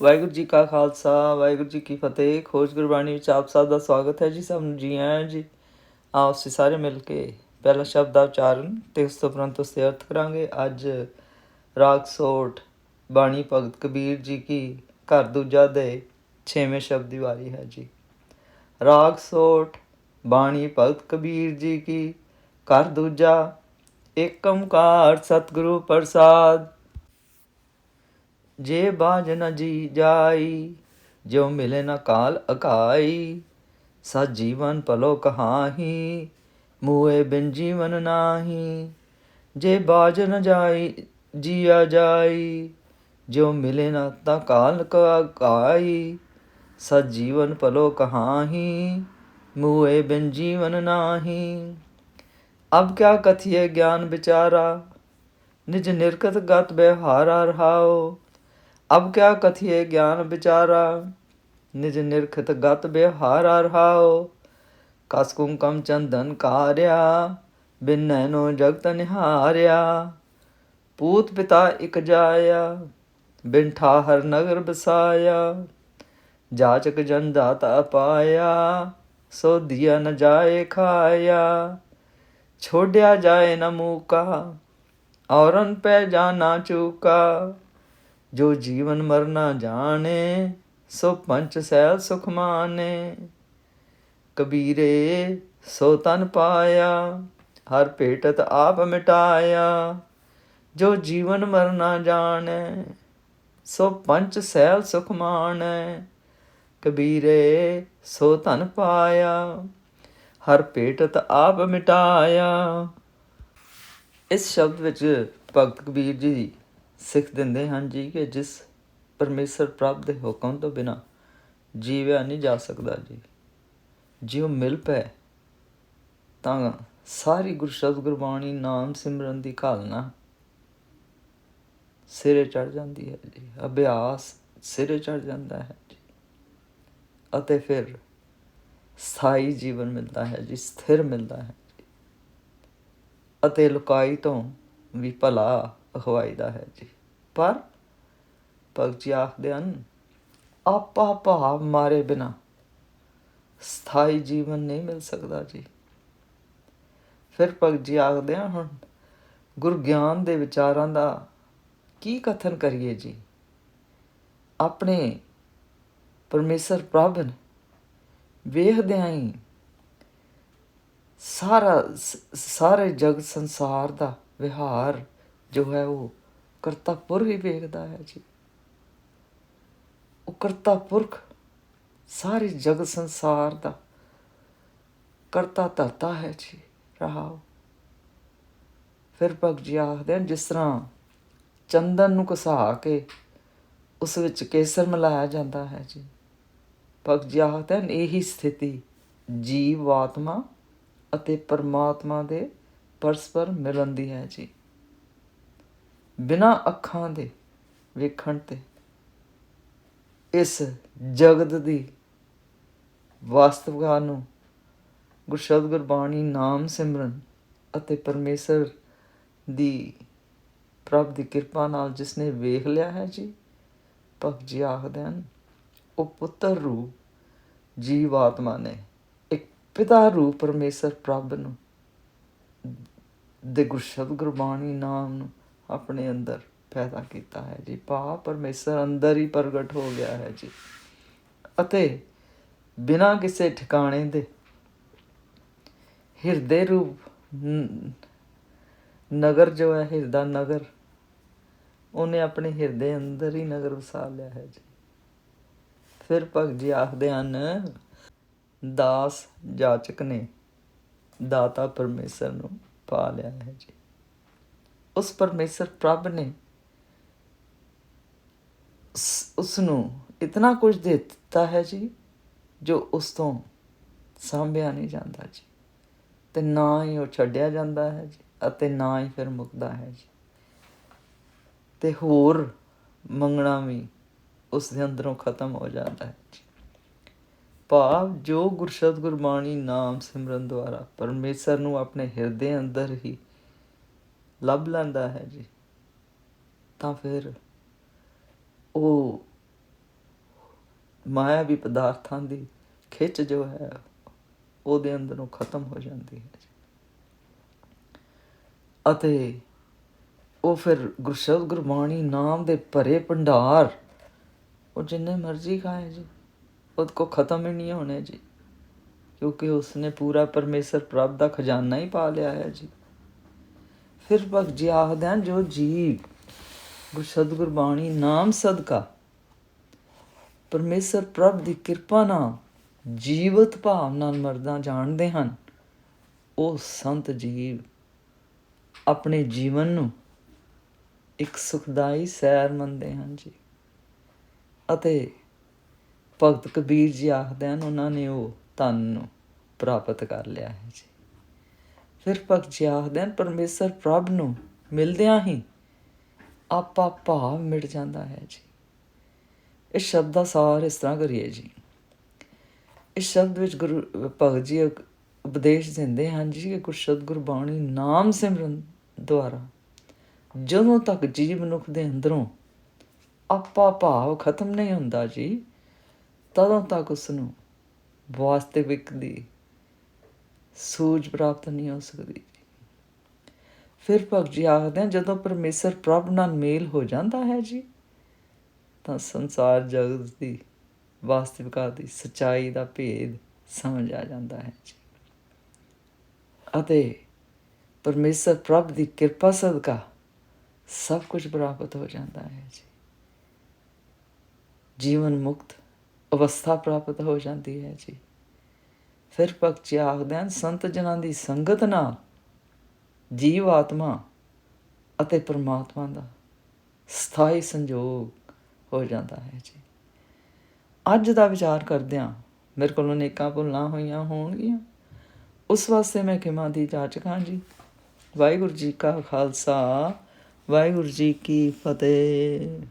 ਵਾਹਿਗੁਰੂ ਜੀ ਕਾ ਖਾਲਸਾ, ਵਾਹਿਗੁਰੂ ਜੀ ਕੀ ਫਤਿਹ। ਖੋਜ ਗੁਰਬਾਣੀ ਵਿੱਚ ਆਪ ਸਭ ਦਾ ਸਵਾਗਤ ਹੈ ਜੀ ਸਭ ਨੂੰ। ਜੀ ਆਇਆਂ ਜੀ ਆਓ ਅਸੀਂ ਸਾਰੇ ਮਿਲ ਕੇ ਪਹਿਲਾ ਸ਼ਬਦ ਦਾ ਉਚਾਰਨ ਤੇ ਉਸ ਤੋਂ ਉਪਰੰਤ ਉਸ ਦੇ ਅਰਥ ਕਰਾਂਗੇ। ਅੱਜ ਰਾਗ ਸੋਠ ਬਾਣੀ ਭਗਤ ਕਬੀਰ ਜੀ ਕੀ ਘਰ ਦੂਜਾ ਦੇ 6ਵੇਂ ਸ਼ਬਦ ਦੀ ਵਾਰੀ ਹੈ ਜੀ। ਰਾਗ ਸੋਠ ਬਾਣੀ ਭਗਤ ਕਬੀਰ ਜੀ ਕੀ ਘਰ ਦੂਜਾ ਏਕ ਓੰਕਾਰ ਸਤਿਗੁਰੂ ਪ੍ਰਸਾਦ। ਜੇ ਬਾਜ ਨ ਜੀ ਜਾਈ ਜੋ ਮਿਲੇ ਨ ਕਾਲ ਅਕਾਈ। ਸਾ ਜੀਵਨ ਭਲੋ ਕਹਾਹੀ ਮੂਏ ਬਿਨ ਜੀਵਨ ਨਾਹੀ। ਜੇ ਬਾਜ ਨ ਜਾਈ, ਜੀਆ ਜਾਈ ਜੋ ਮਿਲੇ ਨ ਤਾ ਕਾਲ ਅਕਾਈ। ਸਾ ਜੀਵਨ ਭਲੋ ਕਹਾਹੀ ਮੂਏ ਬਿਨ ਜੀਵਨ ਨਾਹੀ। ਅਬ ਕਿਆ ਕਥਿਏ ਗਿਆਨ ਵਿਚਾਰਾ, ਨਿਜ ਨਿਰਕਤ ਗਤ ਵਿਹਾਰਾ ਰਹਾਓ। ਅਬ ਕਿਆ ਕਥਿਏ ਗਿਆਨ ਵਿਚਾਰਾ? ਨਿਜ ਨਿਰਖਤ ਗਤ ਵਿਹਾਰਾ ਰਹਾਓ ਕਸ ਕੁੰਕਮ ਚੰਦਨ ਕਾਰਿਆ, ਬਿਨ ਨੈਨੋ ਜਗਤ ਨਿਹਾਰਿਆ। ਪੂਤ ਪਿਤਾ ਇਕ ਜਾਇਆ, ਬਿਨ ਠਾਹਰ ਨਗਰ ਬਸਾਇਆ। ਜਾਚਕ ਜਨ ਦਾਤਾ ਪਾਇਆ, ਸੋ ਦਿਆ ਨ ਜਾਏ ਖਾਇਆ। ਛੋੜਿਆ ਜਾਏ ਨ ਮੂਕਾ, ਔਰਨ ਪੈ ਜਾਣਾ ਚੂਕਾ। ਜੋ ਜੀਵਨ ਮਰਨਾ ਜਾਣੇ, ਸੋ ਪੰਚ ਸੈਲ ਸੁਖ ਮਾਨੇ ਕਬੀਰੇ, ਸੋ ਤਨ ਪਾਇਆ, ਹਰ ਭੇਟਤ ਆਪ ਮਿਟਾਇਆ। ਜੋ ਜੀਵਨ ਮਰਨਾ ਜਾਣੈ, ਸੋ ਪੰਚ ਸੈਲ ਸੁਖ ਮਾਣੈ। ਕਬੀਰੇ, ਸੋ ਧਨ ਪਾਇਆ, ਹਰ ਭੇਟਤ ਆਪ ਮਿਟਾਇਆ। ਇਸ ਸ਼ਬਦ ਵਿੱਚ ਭਗਤ ਕਬੀਰ ਜੀ ਸਿੱਖ ਦਿੰਦੇ ਹਨ ਜੀ ਕਿ ਜਿਸ ਪਰਮੇਸ਼ਰ ਪ੍ਰਭ ਦੇ ਹੁਕਮ ਤੋਂ ਬਿਨਾ ਜੀਵਿਆ ਨਹੀਂ ਜਾ ਸਕਦਾ ਜੀ। ਜਿਉ ਮਿਲ ਪੈ ਤਾਂ ਸਾਰੀ ਗੁਰਸ਼ਬਦ ਗੁਰਬਾਣੀ ਨਾਮ ਸਿਮਰਨ ਦੀ ਘਾਲਣਾ ਸਿਰੇ ਚੜ ਜਾਂਦੀ ਹੈ ਜੀ। ਅਭਿਆਸ ਸਿਰੇ ਚੜ ਜਾਂਦਾ ਹੈ ਜੀ। ਅਤੇ ਫਿਰ ਸਥਾਈ ਜੀਵਨ ਮਿਲਦਾ ਹੈ ਜੀ, ਸਥਿਰ ਮਿਲਦਾ ਹੈ ਅਤੇ ਲੁਕਾਈ ਤੋਂ ਵੀ ਭਲਾ ਅਖਵਾਈਦਾ ਹੈ ਜੀ। ਪਰ ਭਗਤ ਜੀ ਆਖਦੇ ਹਨ, ਆਪਾ ਭਾਵ ਮਾਰੇ ਬਿਨਾ ਸਥਾਈ ਜੀਵਨ ਨਹੀਂ ਮਿਲ ਸਕਦਾ ਜੀ। ਫਿਰ ਭਗਤ ਜੀ ਆਖਦੇ ਹਨ, ਹੁਣ ਗੁਰ ਗਿਆਨ ਦੇ ਵਿਚਾਰਾਂ ਦਾ ਕੀ ਕਥਨ ਕਰੀਏ ਜੀ? ਆਪਣੇ ਪਰਮੇਸ਼ਰ ਪ੍ਰਭ ਨੇ ਵੇਖਦਿਆਂ ਹੀ ਸਾਰਾ ਸਾਰੇ ਜਗ ਸੰਸਾਰ ਦਾ ਵਿਹਾਰ ਜੋ ਹੈ ਉਹ ਕਰਤਾ ਪੁਰਖ ਹੀ ਵੇਖਦਾ ਹੈ ਜੀ। ਉਹ ਕਰਤਾ ਪੁਰਖ ਸਾਰੇ ਜਗਤ ਸੰਸਾਰ ਦਾ ਕਰਤਾ ਧਰਤਾ ਹੈ ਜੀ ਰਹਾਓ ਫਿਰ ਭਗਤ ਜੀ ਆਖਦੇ ਹਨ, ਜਿਸ ਤਰ੍ਹਾਂ ਚੰਦਨ ਨੂੰ ਘਸਾ ਕੇ ਉਸ ਵਿੱਚ ਕੇਸਰ ਮਿਲਾਇਆ ਜਾਂਦਾ ਹੈ ਜੀ। ਭਗਤ ਜੀ ਆਖਦੇ ਹਨ, ਇਹੀ ਸਥਿਤੀ ਜੀਵ, ਆਤਮਾ ਅਤੇ ਪਰਮਾਤਮਾ ਦੇ ਪਰਸਪਰ ਮਿਲਣ ਦੀ ਹੈ ਜੀ। ਬਿਨਾਂ ਅੱਖਾਂ ਦੇ ਵੇਖਣ ਤੇ, ਇਸ ਜਗਤ ਦੀ ਵਾਸਤਵਤਾ ਨੂੰ ਗੁਰਸ਼ਬਦ ਗੁਰਬਾਣੀ ਨਾਮ ਸਿਮਰਨ ਅਤੇ ਪਰਮੇਸ਼ਰ ਦੀ ਪ੍ਰਭ ਦੀ ਕਿਰਪਾ ਨਾਲ ਜਿਸ ਨੇ ਵੇਖ ਲਿਆ ਹੈ ਜੀ, ਭਗਤ ਜੀ ਆਖਦੇ ਹਨ, ਉਹ ਪੁੱਤਰ ਰੂਪ ਜੀਵ ਆਤਮਾ ਨੇ, ਇੱਕ ਪਿਤਾ ਰੂਪ ਪਰਮੇਸ਼ਰ ਪ੍ਰਭ ਨੂੰ, ਦੇ ਗੁਰਸ਼ਬਦ ਗੁਰਬਾਣੀ ਨਾਮ ਨੂੰ ਆਪਣੇ ਅੰਦਰ ਪੈਦਾ ਕੀਤਾ ਹੈ ਜੀ। ਪਾ ਪਰਮੇਸ਼ਰ ਅੰਦਰ ਹੀ ਪ੍ਰਗਟ ਹੋ ਗਿਆ ਹੈ ਜੀ। ਅਤੇ ਬਿਨਾਂ ਕਿਸੇ ਠਿਕਾਣੇ ਦੇ ਹਿਰਦੇ ਰੂਪ ਨਗਰ ਜੋ ਹੈ, ਹਿਰਦਾ ਨਗਰ, ਉਹਨੇ ਆਪਣੇ ਹਿਰਦੇ ਅੰਦਰ ਹੀ ਨਗਰ ਵਸਾ ਲਿਆ ਹੈ ਜੀ। ਫਿਰ ਭਗਤ ਜੀ ਆਖਦੇ ਹਨ ਦਾਸ ਜਾਚਕ ਨੇ ਦਾਤਾ ਪਰਮੇਸ਼ਰ ਨੂੰ ਪਾ ਲਿਆ ਹੈ ਜੀ। ਉਸ ਪਰਮੇਸ਼ਰ ਪ੍ਰਭ ਨੇ ਉਸ ਨੂੰ ਇਤਨਾ ਕੁਝ ਦੇ ਦਿੱਤਾ ਹੈ ਜੀ, ਜੋ ਉਸ ਤੋਂ ਸਾਂਭਿਆ ਨਹੀਂ ਜਾਂਦਾ ਜੀ। ਤੇ ਨਾ ਹੀ ਉਹ ਛੱਡਿਆ ਜਾਂਦਾ ਹੈ ਜੀ ਅਤੇ ਨਾ ਹੀ ਫਿਰ ਮੁਕਦਾ ਹੈ ਜੀ। ਤੇ ਹੋਰ ਮੰਗਣਾ ਵੀ ਉਸ ਦੇ ਅੰਦਰੋਂ ਖਤਮ ਹੋ ਜਾਂਦਾ ਹੈ ਜੀ। ਭਾਵ ਜੋ ਗੁਰਸ਼ਬਦ ਗੁਰਬਾਣੀ ਨਾਮ ਸਿਮਰਨ ਦੁਆਰਾ ਪਰਮੇਸ਼ਰ ਨੂੰ ਆਪਣੇ ਹਿਰਦੇ ਅੰਦਰ ਹੀ ਲੱਭ ਲੈਂਦਾ ਹੈ ਜੀ। ਤਾਂ ਫਿਰ ਉਹ ਮਾਇਆਵੀ ਪਦਾਰਥਾਂ ਦੀ ਖਿੱਚ ਜੋ ਹੈ, ਉਹਦੇ ਅੰਦਰੋਂ ਖਤਮ ਹੋ ਜਾਂਦੀ ਹੈ ਜੀ। ਅਤੇ ਉਹ ਫਿਰ ਗੁਰਸ਼ਬਦ ਗੁਰਬਾਣੀ ਨਾਮ ਦੇ ਭਰੇ ਭੰਡਾਰ, ਉਹ ਜਿੰਨੇ ਮਰਜ਼ੀ ਖਾਏ ਜੀ, ਉਹਦੇ ਕੋ ਖਤਮ ਹੀ ਨਹੀਂ ਹੋਣੇ ਜੀ। ਕਿਉਂਕਿ ਉਸਨੇ ਪੂਰਾ ਪਰਮੇਸ਼ਰ ਪ੍ਰਭ ਦਾ ਖਜ਼ਾਨਾ ਹੀ ਪਾ ਲਿਆ ਹੈ ਜੀ। ਫਿਰ ਭਗਤ ਜੀ ਆਖਦੇ ਹਨ, ਜੋ ਜੀਵ ਗੁਰਸ਼ਬਦ ਗੁਰਬਾਣੀ ਨਾਮ ਸਦਕਾ, ਪਰਮੇਸ਼ਰ ਪ੍ਰਭ ਦੀ ਕਿਰਪਾ ਨਾਲ ਜੀਵਤ ਭਾਵ ਨਾਲ ਮਰਦਾ ਜਾਣਦੇ ਹਨ, ਉਹ ਸੰਤ ਜੀਵ ਆਪਣੇ ਜੀਵਨ ਨੂੰ ਇੱਕ ਸੁਖਦਾਈ ਸੈਰ ਮੰਨਦੇ ਹਨ ਜੀ। ਅਤੇ ਭਗਤ ਕਬੀਰ ਜੀ ਆਖਦੇ ਹਨ, ਉਹਨਾਂ ਨੇ ਉਹ ਧਨ ਨੂੰ ਪ੍ਰਾਪਤ ਕਰ ਲਿਆ ਹੈ ਜੀ। ਫਿਰ ਭਗਤ ਜੀ ਆਖਦੇ ਹਨ, ਪਰਮੇਸ਼ਰ ਪ੍ਰਭ ਨੂੰ ਮਿਲਦਿਆਂ ਹੀ ਆਪਾ ਭਾਵ ਮਿਟ ਜਾਂਦਾ ਹੈ ਜੀ। ਇਸ ਸ਼ਬਦ ਦਾ ਸਾਰ ਇਸ ਤਰ੍ਹਾਂ ਕਰੀਏ ਜੀ। ਇਸ ਸ਼ਬਦ ਵਿੱਚ ਗੁਰੂ ਭਗਤ ਜੀ ਇੱਕ ਉਪਦੇਸ਼ ਦਿੰਦੇ ਹਨ ਜੀ ਕਿ ਗੁਰਸ਼ਬਦ ਗੁਰਬਾਣੀ ਨਾਮ ਸਿਮਰਨ ਦੁਆਰਾ ਜਦੋਂ ਤੱਕ ਜੀਵ ਮਨੁੱਖ ਦੇ ਅੰਦਰੋਂ ਆਪਾ ਭਾਵ ਖਤਮ ਨਹੀਂ ਹੁੰਦਾ ਜੀ, ਤਦੋਂ ਤੱਕ ਉਸ ਨੂੰ ਵਾਸਤਵਿਕ ਦੀ ਸੂਝ ਪ੍ਰਾਪਤ ਨਹੀਂ ਹੋ ਸਕਦੀ ਜੀ। ਫਿਰ ਭਗਤ ਜੀ ਆਖਦੇ ਹਨ ਜਦੋਂ ਪਰਮੇਸ਼ਰ ਪ੍ਰਭ ਨਾਲ ਮੇਲ ਹੋ ਜਾਂਦਾ ਹੈ ਜੀ, ਤਾਂ ਸੰਸਾਰ ਜਗਤ ਦੀ ਵਾਸਤਵਿਕਤਾ ਦੀ ਸਚਾਈ ਦਾ ਭੇਦ ਸਮਝ ਆ ਜਾਂਦਾ ਹੈ ਜੀ। ਅਤੇ ਪਰਮੇਸ਼ਰ ਪ੍ਰਭ ਦੀ ਕਿਰਪਾ ਸਦਕਾ ਸਭ ਕੁਝ ਪ੍ਰਾਪਤ ਹੋ ਜਾਂਦਾ ਹੈ ਜੀ। ਜੀਵਨ ਮੁਕਤ ਅਵਸਥਾ ਪ੍ਰਾਪਤ ਹੋ ਜਾਂਦੀ ਹੈ ਜੀ। ਫਿਰ ਭਗਤ ਜੀ ਆਖਦੇ ਹਨ, ਸੰਤ ਜਨਾਂ ਦੀ ਸੰਗਤ ਨਾਲ ਜੀਵ ਆਤਮਾ ਅਤੇ ਪਰਮਾਤਮਾ ਦਾ ਸਥਾਈ ਸੰਜੋਗ ਹੋ ਜਾਂਦਾ ਹੈ ਜੀ। ਅੱਜ ਦਾ ਵਿਚਾਰ ਕਰਦਿਆਂ ਮੇਰੇ ਕੋਲੋਂ ਨੇਕਾਂ ਭੁੱਲਾਂ ਹੋਈਆਂ ਹੋਣਗੀਆਂ। ਉਸ ਵਾਸਤੇ ਮੈਂ ਖਿਮਾ ਦੀ ਜਾਚਕ ਹਾਂ ਜੀ। ਵਾਹਿਗੁਰੂ ਜੀ ਕਾ ਖਾਲਸਾ, ਵਾਹਿਗੁਰੂ ਜੀ ਕੀ ਫਤਿਹ।